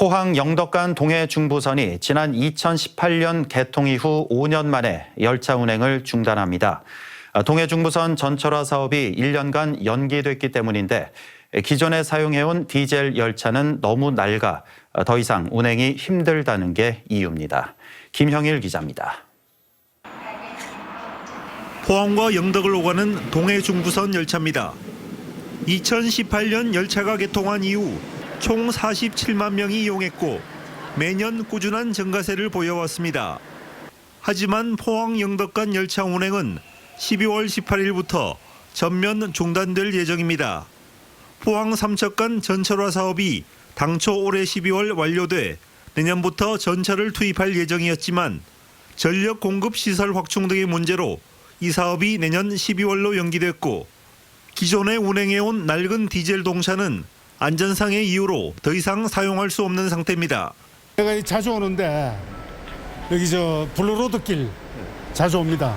포항 영덕간 동해 중부선이 지난 2018년 개통 이후 5년 만에 열차 운행을 중단합니다. 동해 중부선 전철화 사업이 1년간 연기됐기 때문인데 기존에 사용해온 디젤 열차는 너무 낡아 더 이상 운행이 힘들다는 게 이유입니다. 김형일 기자입니다. 포항과 영덕을 오가는 동해 중부선 열차입니다. 2018년 열차가 개통한 이후 총 47만 명이 이용했고 매년 꾸준한 증가세를 보여왔습니다. 하지만 포항 영덕 간 열차 운행은 12월 18일부터 전면 중단될 예정입니다. 포항 삼척 간 전철화 사업이 당초 올해 12월 완료돼 내년부터 전철을 투입할 예정이었지만 전력 공급 시설 확충 등의 문제로 이 사업이 내년 12월로 연기됐고 기존에 운행해온 낡은 디젤 동차는 안전상의 이유로 더 이상 사용할 수 없는 상태입니다. 이 자주 오는데 여기 저 블루로드길 자주 옵니다.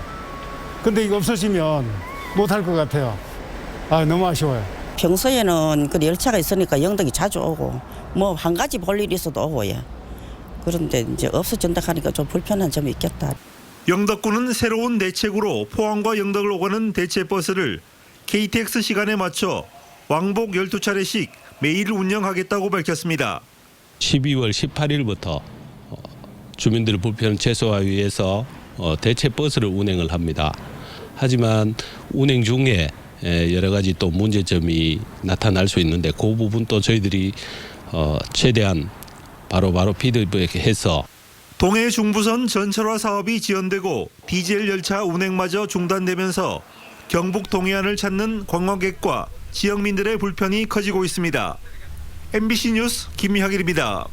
근데 이거 없어지면 못할 것 같아요. 아 너무 아쉬워요. 평소에는 그 열차가 있으니까 영덕이 자주 오고 뭐 한 가지 볼일 있어도 오고 예. 그런데 이제 없어진다 하니까 좀 불편한 점이 있겠다. 영덕구는 새로운 대책으로 포항과 영덕을 오가는 대체 버스를 KTX 시간에 맞춰 왕복 12차례씩 매일 운영하겠다고 밝혔습니다. 12월 18일부터 어, 주민들의 불편 최소화하기 위해서 어, 대체 버스를 운행을 합니다. 하지만 운행 중에 에, 여러 가지 또 문제점이 나타날 수 있는데 그 부분도 저희들이 어, 최대한 바로바로 피드백해서 동해 중부선 전철화 사업이 지연되고 디젤 열차 운행마저 중단되면서 경북 동해안을 찾는 관광객과 지역민들의 불편이 커지고 있습니다. MBC 뉴스 김학일입니다.